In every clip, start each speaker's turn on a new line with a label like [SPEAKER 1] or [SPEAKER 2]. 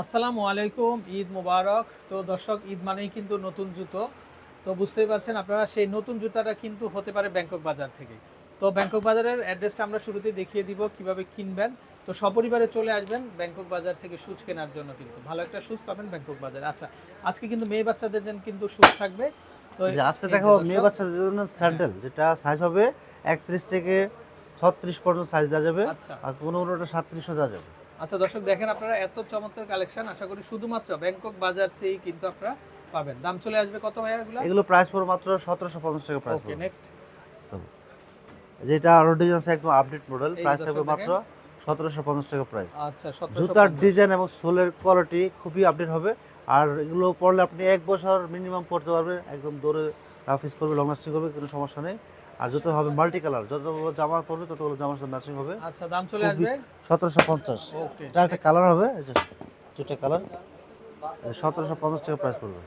[SPEAKER 1] আসসালামু আলাইকুম ঈদ মোবারক। তো দর্শক ঈদ মানেই কিন্তু নতুন জুতো। তো বুঝতেই পারছেন আপনারা সেই নতুন জুতাটা কিন্তু হতে পারে ব্যাংকক বাজার থেকে। তো ব্যাংকক বাজারের অ্যাড্রেসটা আমরা শুরুতেই দেখিয়ে দিব কীভাবে কিনবেন। তো সপরিবারে চলে আসবেন ব্যাংকক বাজার থেকে শুজ কেনার জন্য কিন্তু। ভালো একটা শুজ পাবেন ব্যাংকক বাজারে। আচ্ছা আজকে কিন্তু মেয়ে বাচ্চাদের জন্য কিন্তু শুজ থাকবে। তো
[SPEAKER 2] আজকে
[SPEAKER 1] যে
[SPEAKER 2] মেয়ে বাচ্চাদের জন্য স্যান্ডেল যেটা সাইজ হবে একত্রিশ থেকে ছত্রিশ পর্যন্ত সাইজ দেওয়া যাবে।
[SPEAKER 1] আচ্ছা।
[SPEAKER 2] আর কোনো কোনোটা সাতত্রিশও দেওয়া যাবে।
[SPEAKER 1] আচ্ছা দর্শক দেখেন আপনারা এত চমৎকার কালেকশন আশা করি শুধুমাত্র ব্যাংকক বাজার থেকেই কিন্তু আপনারা পাবেন। দাম চলে আসবে কত ভাইয়া এগুলো?
[SPEAKER 2] এগুলো প্রাইস পড়বে মাত্র সতেরোশো পঞ্চাশ টাকা প্রাইস
[SPEAKER 1] ওকে নেক্সট
[SPEAKER 2] যেটা আরও ডিজাইন আছে একদম আপডেট মডেল প্রাইস থাকবে মাত্র সতেরোশো পঞ্চাশ টাকা প্রাইস
[SPEAKER 1] আচ্ছা সতেরোশো
[SPEAKER 2] জুতার ডিজাইন এবং সোলের কোয়ালিটি খুবই আপডেট হবে। আর এগুলো পরলে আপনি এক বছর মিনিমাম পড়তে পারবেন। একদম দৌড়ে রাফিস করবে লং লাস্টিং করবে কোনো সমস্যা নেই। আর যত হবে মাল্টি কালার যতগুলো জামা পরবে ততগুলো জামার সাথে ম্যাচিং হবে।
[SPEAKER 1] আচ্ছা দাম চলে আসবে?
[SPEAKER 2] সতেরোশো পঞ্চাশ।
[SPEAKER 1] ওকে।
[SPEAKER 2] এটা একটা কালার হবে এই যে দুটা কালার সতেরোশো পঞ্চাশ টাকা প্রাইস পড়বে।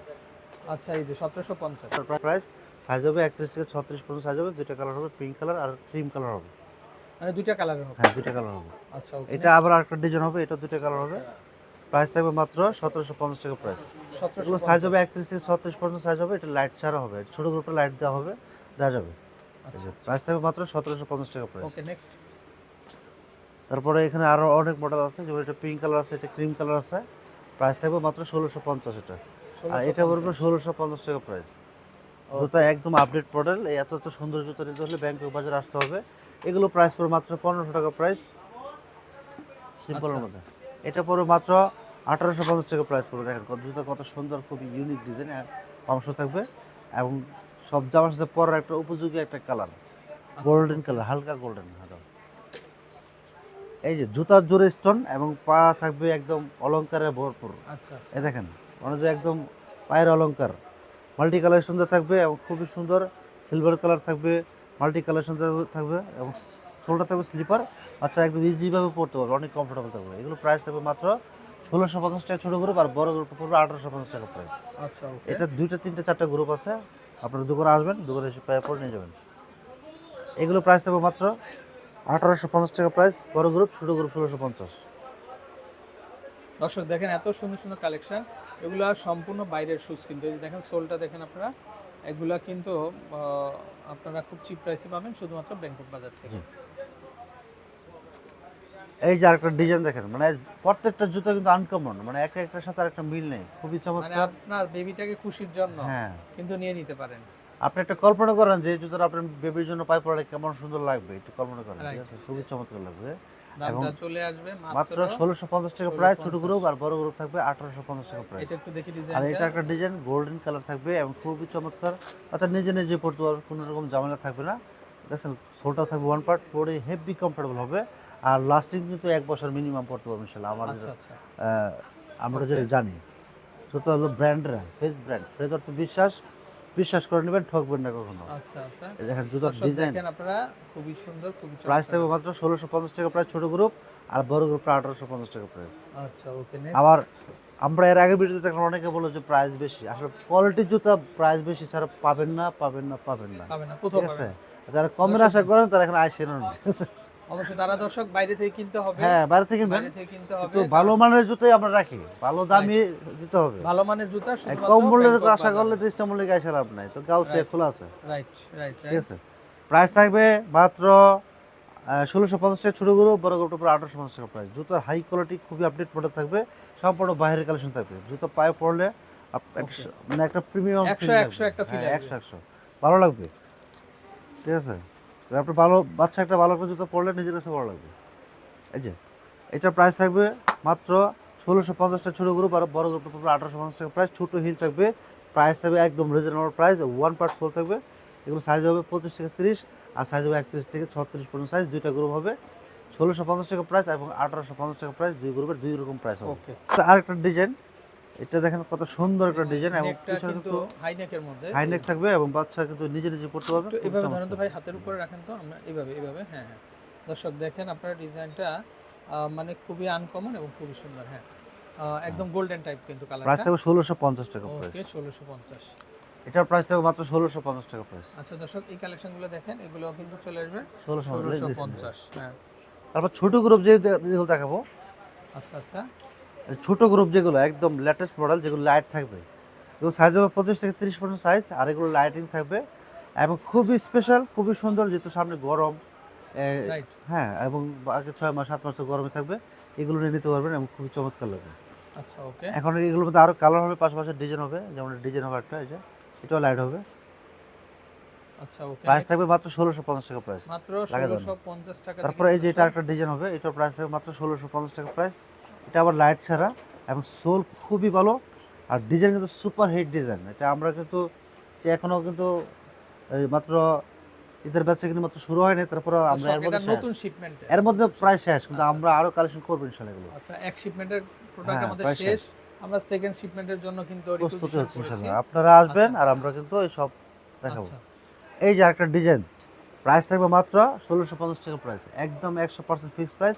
[SPEAKER 1] আচ্ছা এই যে সতেরোশো পঞ্চাশ।
[SPEAKER 2] প্রাইস সাইজ হবে একত্রিশ থেকে ছত্রিশ পর্যন্ত সাইজ হবে দুটো কালার হবে পিঙ্ক কালার আর ক্রিম কালার হবে।
[SPEAKER 1] মানে দুইটা কালারের হবে?
[SPEAKER 2] হ্যাঁ দুইটা কালার হবে।
[SPEAKER 1] আচ্ছা
[SPEAKER 2] এটা আবার আরেকটা ডিজাইন হবে এটা দুটো কালার হবে। প্রাইস থাকবে মাত্র সতেরোশো পঞ্চাশ টাকা প্রাইস
[SPEAKER 1] সতেরোশো
[SPEAKER 2] এগুলো সাইজ হবে একত্রিশ থেকে ছত্রিশ পর্যন্ত সাইজ হবে এটা লাইট ছাড়া হবে ছোটো গ্রুপে লাইট দেওয়া হবে দেওয়া যাবে। প্রাইস থাকবে মাত্র সতেরোশো পঞ্চাশ টাকা প্রাইস
[SPEAKER 1] ওকে নেক্সট
[SPEAKER 2] তারপরে এখানে আরও অনেক মডেল আছে যেমন এটা পিঙ্ক কালার আছে এটা ক্রিম কালার আছে। প্রাইস থাকবে মাত্র ষোলোশো পঞ্চাশ এটা। আর এটা পড়বে ষোলোশো পঞ্চাশ টাকা প্রাইস জুতা একদম আপডেট মডেল এত এত সুন্দর জুতা নিতে হলে ব্যাংকক বাজারে আসতে হবে। এগুলো প্রাইস পড়বে মাত্র পনেরোশো টাকা প্রাইস সিম্পলের
[SPEAKER 1] আচ্ছা।
[SPEAKER 2] মধ্যে এটা পড়বে মাত্র আঠারোশো পঞ্চাশ টাকা প্রাইস পড়বে। দেখেন কত জুতা কত সুন্দর খুবই ইউনিক ডিজাইন অংশ থাকবে। এবং সব জামার সাথে পরার একটা উপযোগী একটা কালার। গোল্ডেন কালার হালকা গোল্ডেন এই যে জুতার জোরে স্টোন এবং পা থাকবে একদম অলংকারে ভরপুর।
[SPEAKER 1] আচ্ছা আচ্ছা।
[SPEAKER 2] দেখেন মনে একদম পায়ের অলংকার মাল্টি কালার সুন্দর থাকবে এবং খুবই সুন্দর। সিলভার কালার থাকবে মাল্টি কালার সুন্দর থাকবে এবং সোলটা থাকবে স্লিপার বাচ্চা একদম ইজিভাবে পড়তে পারবে অনেক কমফোর্টেবল থাকবে। এগুলো প্রাইস থাকবে মাত্র ষোলোশো পঞ্চাশ টাকা ছোটো গ্রুপ আর বড় গ্রুপ পড়বে আঠারোশো পঞ্চাশ টাকা প্রাইস
[SPEAKER 1] আচ্ছা
[SPEAKER 2] এটা দুইটা তিনটে চারটা গ্রুপ আছে। আপনারা দোকানে আসবেন দোকানে এসে পায়ে পরে নিয়ে যাবেন। এগুলো প্রাইস থাকবে মাত্র আঠারোশো পঞ্চাশ টাকা প্রাইস বড় গ্রুপ ছোটো গ্রুপ ষোলোশো পঞ্চাশ।
[SPEAKER 1] দর্শক দেখেন এত সুন্দর সুন্দর কালেকশান এগুলো সম্পূর্ণ বাইরের শুজ কিন্তু এই দেখেন সোলটা দেখেন আপনারা এগুলা কিন্তু আপনারা খুব চিপ প্রাইসে পাবেন শুধুমাত্র ব্যাংকক বাজার থেকে।
[SPEAKER 2] এই যে আরেকটা ডিজাইন দেখেন মানে প্রত্যেকটা জুতো কিন্তু আনকমন মানে একটা একটার সাথে আরেকটা মিল নেই খুবই
[SPEAKER 1] মানে
[SPEAKER 2] চমৎকার
[SPEAKER 1] আপনার বেবিটাকে খুশির জন্য
[SPEAKER 2] হ্যাঁ।
[SPEAKER 1] কিন্তু নিয়ে নিতে পারেন।
[SPEAKER 2] আপনি একটা কল্পনা করেন যে জুতোটা আপনার বেবির জন্য পায়ে পড়লে কেমন সুন্দর লাগবে একটু কল্পনা করেন ঠিক আছে? খুবই চমৎকার লাগবে।
[SPEAKER 1] দামটা চলে আসবে
[SPEAKER 2] মাত্র ষোলোশো পঞ্চাশ টাকা প্রায় ছোট গ্রুপ আর বড় গ্রুপ থাকবে আঠারোশো পঞ্চাশ টাকা প্রায়
[SPEAKER 1] এটা একটু দেখি
[SPEAKER 2] আর এটা একটা ডিজাইন গোল্ডেন কালার থাকবে এবং খুবই চমৎকার। অর্থাৎ নিজে নিজে পড়তে পারবে কোনো রকম ঝামেলা থাকবে না। দেখছেন সোলটা থাকবে ওয়ান পার্ট পরে হেভি কমফোর্টেবল হবে। আর লাস্টিং কিন্তু এক বছর মিনিমাম পড়তে পারবে ইনশাল্লাহ আমার
[SPEAKER 1] আচ্ছা আচ্ছা।
[SPEAKER 2] আমরা যেটা জানি। জুতো হলো ব্র্যান্ডের ফেস ব্র্যান্ড ফ্রেজ অর্থ বিশ্বাস বিশ্বাস করে নেবেন ঠকবেন না কখনো।
[SPEAKER 1] আচ্ছা আচ্ছা।
[SPEAKER 2] দেখেন জুতার ডিজাইন
[SPEAKER 1] আপনারা খুবই সুন্দর খুবই
[SPEAKER 2] প্রাইস থাকবে মাত্র ষোলোশো পঞ্চাশ টাকা প্রাইস ছোট গ্রুপ আর বড় গ্রুপটা আঠারোশো পঞ্চাশ টাকা প্রাইস
[SPEAKER 1] আচ্ছা ওকে
[SPEAKER 2] আবার আমরা এর আগের ভিডিওতে দেখলাম অনেকে বলে যে প্রাইস বেশি। আসলে কোয়ালিটির জুতা প্রাইস বেশি ছাড়া পাবেন না পাবেন না পাবেন না। ঠিক আছে? যারা কমের আশা করেন তারা এখানে আইসেন। ঠিক আছে
[SPEAKER 1] অবশ্যই তারা দর্শক বাইরে থেকে কিনতে হবে।
[SPEAKER 2] হ্যাঁ বাইরে থেকে কিনবেন।
[SPEAKER 1] বাইরে থেকে কিনতে হবে।
[SPEAKER 2] তো ভালো মানের জুতোই আমরা রাখি। ভালো দামি দিতে হবে।
[SPEAKER 1] ভালো মানের জুতা
[SPEAKER 2] কম মূল্যের আশা করলে দৃষ্টা মূল্যে গায়ে লাভ নাই। তো গাউসে খোলা আছে।
[SPEAKER 1] রাইট রাইট
[SPEAKER 2] ঠিক আছে। প্রাইস থাকবে মাত্র ষোলোশো পঞ্চাশ টাকা গ্রুপ বড় গ্রুপটা পুরো আঠারোশো পঞ্চাশ টাকা প্রাইস জুতোর হাই কোয়ালিটি খুবই আপডেট মডেল থাকবে। সম্পূর্ণ বাইরের কালেকশন থাকবে। জুতো পায়ে পড়লে মানে একটা প্রিমিয়াম
[SPEAKER 1] একশো, একশো একটা
[SPEAKER 2] একশো একশো। ভালো লাগবে। ঠিক আছে। আপনি ভালো বাচ্চা একটা ভালো করে জুতো পড়লে নিজের কাছে ভালো লাগবে। এই যে এটার প্রাইস থাকবে মাত্র ষোলোশো পঞ্চাশটা ছোটো গ্রুপ আর বড় গ্রুপটা পুরো আঠারোশো পঞ্চাশ টাকা প্রাইস ছোটো হিল থাকবে প্রাইস থাকবে একদম reasonable price one part sole থাকবে এগুলো সাইজ হবে পঁচিশ থেকে তিরিশ আর সাইজ হবে একত্রিশ থেকে ছত্রিশ পর্যন্ত সাইজ দুইটা গ্রুপ হবে ষোলোশো পঞ্চাশ টাকা প্রাইস এবং আঠারোশো পঞ্চাশ টাকা প্রাইস দুই গ্রুপের দুই রকম প্রাইস হবে।
[SPEAKER 1] ওকে
[SPEAKER 2] আরেকটা ডিজাইন এটা দেখেন কত সুন্দর একটা ডিজাইন এবং পিছনে
[SPEAKER 1] কিন্তু হাই নেকের মধ্যে।
[SPEAKER 2] হাই নেক থাকবে এবং বাচ্চা কিন্তু নিজে নিজে পড়তে পারবে
[SPEAKER 1] এভাবে। ধরেন তো ভাই হাতের উপরে রাখেন তো আমরা এভাবে এভাবে হ্যাঁ হ্যাঁ। দর্শক দেখেন আপনার ডিজাইনটা মানে খুবই আনকমন এবং খুবই সুন্দর হ্যাঁ। একদম গোল্ডেন টাইপ কিন্তু
[SPEAKER 2] প্রাইস থাকবে ষোলোশো পঞ্চাশ টাকা প্রাইস
[SPEAKER 1] ওকে ষোলোশো পঞ্চাশ।
[SPEAKER 2] এটার প্রাইস থাকবে মাত্র ষোলোশো পঞ্চাশ টাকা প্রাইস
[SPEAKER 1] আচ্ছা দর্শক এই কালেকশনগুলো দেখেন এগুলো কিন্তু চলে আসবে
[SPEAKER 2] ষোলোশো
[SPEAKER 1] পঞ্চাশ হ্যাঁ।
[SPEAKER 2] তারপর ছোট গ্রুপ যে দেখাবো।
[SPEAKER 1] আচ্ছা আচ্ছা।
[SPEAKER 2] ছোট গ্রুপ যেগুলো একদম লেটেস্ট মডেল যেগুলো লাইট থাকবে। এগুলো সাইজ হবে পঁচিশ থেকে তিরিশ পর্যন্ত সাইজ আর এগুলো লাইটিং থাকবে। এবং খুবই স্পেশাল খুবই সুন্দর যেহেতু সামনে গরম। হ্যাঁ এবং আগে ছয় মাস সাত মাস তো গরমে থাকবে। এগুলো নিয়ে নিতে পারবেন এবং খুবই চমৎকার লাগবে।
[SPEAKER 1] আচ্ছা ওকে
[SPEAKER 2] এখন এগুলোর মধ্যে আরও কালার হবে পাশাপাশি ডিজাইন হবে। যেমন ডিজাইন হবে একটা এই যে এটাও লাইট হবে।
[SPEAKER 1] আচ্ছা ওকে
[SPEAKER 2] প্রাইস থাকবে মাত্র ষোলোশো পঞ্চাশ টাকা প্রাইস
[SPEAKER 1] মাত্র টাকা
[SPEAKER 2] তারপরে এই যে এটা একটা ডিজাইন হবে এটার প্রাইস থাকবে মাত্র ষোলোশো পঞ্চাশ টাকা প্রাইস এটা আবার লাইট ছাড়া এবং সোল খুবই ভালো। আর ডিজাইন কিন্তু সুপার হিট ডিজাইন এটা আমরা কিন্তু এখনও কিন্তু এই মাত্র ঈদের ব্যবসা কিন্তু মাত্র শুরু হয়নি তারপর আমরা এর মধ্যে
[SPEAKER 1] নতুন শিপমেন্ট
[SPEAKER 2] এর মধ্যে প্রায় শেষ কিন্তু
[SPEAKER 1] আচ্ছা।
[SPEAKER 2] আমরা আরও কালেকশন করব ইনশাল্লাহ এগুলো।
[SPEAKER 1] আচ্ছা এক শিপমেন্টের প্রোডাক্ট
[SPEAKER 2] হ্যাঁ,
[SPEAKER 1] আমাদের শেষ। আমরা সেকেন্ড শিপমেন্টের জন্য কিন্তু
[SPEAKER 2] প্রস্তুতি হচ্ছে
[SPEAKER 1] করেছি।
[SPEAKER 2] ইনশাল্লাহ। আপনারা আসবেন আর আমরা কিন্তু এই সব দেখাবো।
[SPEAKER 1] আচ্ছা।
[SPEAKER 2] এই যে একটা ডিজাইন প্রাইস থাকবে মাত্র ষোলোশো পঞ্চাশ টাকা প্রাইস একদম একশো পার্সেন্ট ফিক্স প্রাইস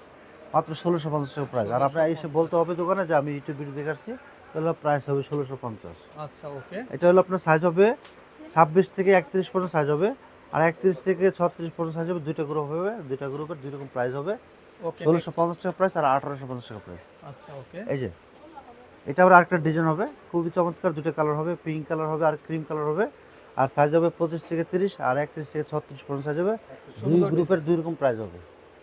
[SPEAKER 2] মাত্র ষোলোশো পঞ্চাশ টাকা প্রাইস আর আপনার এসে বলতে হবে দোকানে যে আমি ইউটিউব ভিডিও দেখে আসছি তাহলে প্রাইস হবে ষোলোশো পঞ্চাশ।
[SPEAKER 1] আচ্ছা ওকে।
[SPEAKER 2] এটা হলো আপনার সাইজ হবে ছাব্বিশ থেকে একত্রিশ পর্যন্ত সাইজ হবে। আর একত্রিশ থেকে ছত্রিশ পর্যন্ত সাইজ হবে দুইটা গ্রুপ হবে দুইটা গ্রুপের দুই রকম প্রাইস হবে। ষোলোশো পঞ্চাশ টাকা প্রাইস আর আঠারোশো পঞ্চাশ টাকা প্রাইস
[SPEAKER 1] আচ্ছা ওকে।
[SPEAKER 2] এই যে এটা আবার আরেকটা ডিজাইন হবে। খুবই চমৎকার দুটো কালার হবে পিঙ্ক কালার হবে আর ক্রিম কালার হবে। আর সাইজ হবে পঁচিশ থেকে তিরিশ আর একত্রিশ থেকে ছত্রিশ পর্যন্ত সাইজ হবে। দুই গ্রুপের দুই রকম প্রাইস হবে।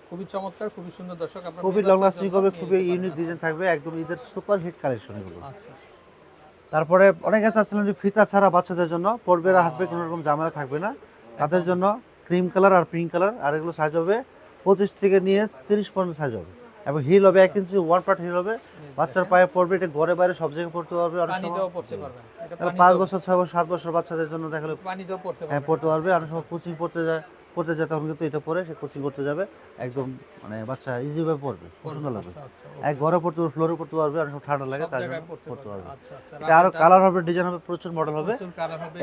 [SPEAKER 1] খুবই চমৎকার খুবই সুন্দর দর্শক। আপনারা
[SPEAKER 2] খুবই লং লাস্টিং হবে খুবই ইউনিক ডিজাইন থাকবে একদম ঈদের সুপার হিট কালেকশন এগুলো।
[SPEAKER 1] আচ্ছা।
[SPEAKER 2] তারপরে অনেকে চাচ্ছিলেন যে ফিতা ছাড়া বাচ্চাদের জন্য পড়বে না হাঁটবে কোনো রকম ঝামেলা থাকবে না। তাদের জন্য ক্রিম কালার আর পিঙ্ক কালার আর এগুলো সাইজ হবে পঁচিশ থেকে নিয়ে তিরিশ পর্যন্ত সাইজ হবে। এবং হিল হবে এক ইঞ্চি ওয়ান পার্ট হিল হবে। বাচ্চার পায়ে পড়বে এটা ঘরে বাইরে সব জায়গায় পড়তে পারবে অনেক সময়। পাঁচ বছর ছয় বছর সাত বছর বাচ্চাদের জন্য দেখালে হ্যাঁ পড়তে পারবে অনেক সময় কোচিং পড়তে যায়। পড়তে যায় তখন কিন্তু এটা পরে সে কোচিং করতে যাবে। একদম মানে বাচ্চা ইজিভাবে পড়বে খুব সুন্দর লাগবে।
[SPEAKER 1] আচ্ছা আচ্ছা
[SPEAKER 2] এক ঘরে পড়তে পারবে ফ্লোরে পড়তে পারবে অনেক সময় ঠান্ডা লাগে তার জন্য
[SPEAKER 1] পড়তে
[SPEAKER 2] পারবে।
[SPEAKER 1] আচ্ছা
[SPEAKER 2] এটা আরও কালার হবে ডিজাইন হবে প্রচুর মডেল হবে।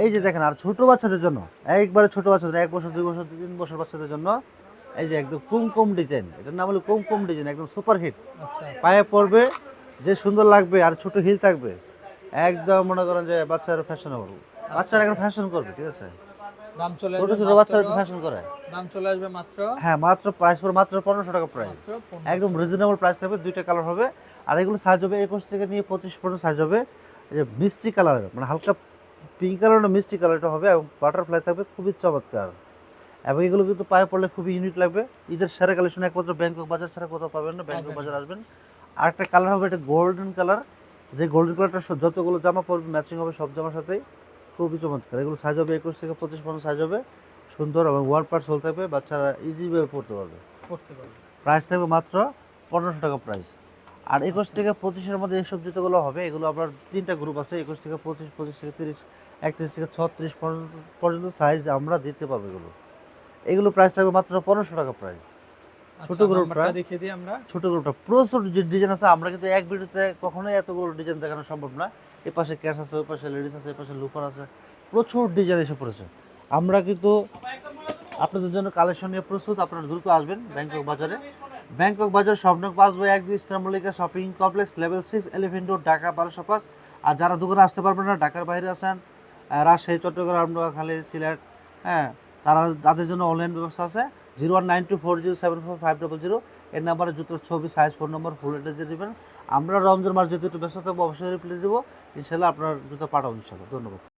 [SPEAKER 2] এই যে দেখেন আর ছোট বাচ্চাদের জন্য একবারে ছোট বাচ্চাদের এক বছর দুই বছর তিন বছর বাচ্চাদের জন্য এই যে একদম কুমকুম ডিজাইন এটার নাম হলো কুমকুম ডিজাইন একদম সুপার হিট পায়ে পড়বে যে সুন্দর লাগবে আর ছোট হিল থাকবে একদম মনে করেন যে বাচ্চারা ফ্যাশন হবে বাচ্চারা এখন ফ্যাশন করবে ঠিক আছে?
[SPEAKER 1] দাম চলে
[SPEAKER 2] ছোট ছোট বাচ্চারা ফ্যাশন করে?
[SPEAKER 1] দাম চলে আসবে মাত্র
[SPEAKER 2] হ্যাঁ মাত্র প্রাইস পড়ে মাত্র পনেরোশো টাকা প্রাইস একদম রিজনেবল প্রাইস থাকবে দুইটা কালার হবে। আর এগুলো সাইজ হবে একুশ থেকে নিয়ে পঁচিশ পর্যন্ত সাইজ হবে। যে মিষ্টি মানে হালকা পিঙ্ক কালার না মিষ্টি কালারটা হবে এবং বাটারফ্লাই থাকবে খুবই চমৎকার। এবং এগুলো কিন্তু পায়ে পড়লে খুবই ইউনিক লাগবে। ঈদের সেরা কালেকশন একমাত্র ব্যাংকক বাজার ছাড়া কোথাও পাবেন না ব্যাংকক বাজার আসবেন। আর একটা কালার হবে এটা গোল্ডেন কালার যে গোল্ডেন কালারটা যতগুলো জামা পড়বে ম্যাচিং হবে সব জামার সাথেই। খুবই চমৎকার। এগুলো সাইজ হবে একুশ থেকে পঁচিশ পর্যন্ত সাইজ হবে। সুন্দর এবং ওয়ান পার্ট সোল থাকবে। বাচ্চারা ইজিভাবে পড়তে পারবে।
[SPEAKER 1] করতে পারবে।
[SPEAKER 2] প্রাইস থাকবে মাত্র পনেরোশো টাকা প্রাইস আর একুশ থেকে পঁচিশের মধ্যে এইসব জুতোগুলো হবে এগুলো আপনার তিনটা গ্রুপ আছে। একুশ থেকে পঁচিশ পঁচিশ থেকে তিরিশ একত্রিশ থেকে ছত্রিশ পর্যন্ত পর্যন্ত সাইজ আমরা দিতে পারব এগুলো। এগুলো প্রাইস থাকবে মাত্র পনেরোশো টাকা প্রাইস ছোট
[SPEAKER 1] আচ্ছা,
[SPEAKER 2] গ্রুপটা?
[SPEAKER 1] নাম্বারটা দেখিয়ে দিই আমরা।
[SPEAKER 2] ছোট গ্রুপটা প্রচুর যে ডিজাইন আছে আমরা কিন্তু এক ভিডিওতে কখনোই এতগুলো ডিজাইন দেখানো সম্ভব না। এ পাশে ক্যাশ আছে ওই পাশে লেডিস আছে এ পাশে লুফার আছে। প্রচুর ডিজাইন এসে পড়েছে। আমরা কিন্তু আপনাদের জন্য কালেকশন নিয়ে প্রস্তুত। আপনারা দ্রুত আসবেন ব্যাংকক বাজারে। ব্যাংকক বাজার স্বপ্নক পাস বই এক দুই star Mallika shopping complex level six elephant road Dhaka বারোশো পাঁচ। আর যারা দোকানে আসতে পারবেন না ঢাকার বাইরে আহ, রাজশাহী চট্টগ্রাম নোয়াখালী সিলেট হ্যাঁ তারা তাদের জন্য অনলাইন ব্যবস্থা আছে। Zero one nine two four zero seven four five double zero. এর নাম্বারে জুতোর ছবি size phone number full address দিয়ে দেবেন। আমরা রমজান মাস যেহেতু একটু ব্যস্ত থাকব, অবশ্যই রিপ্লাই দেবো। ইনশাল্লাহ আপনার জুতো পাঠাবো ইনশাল্লাহ ধন্যবাদ।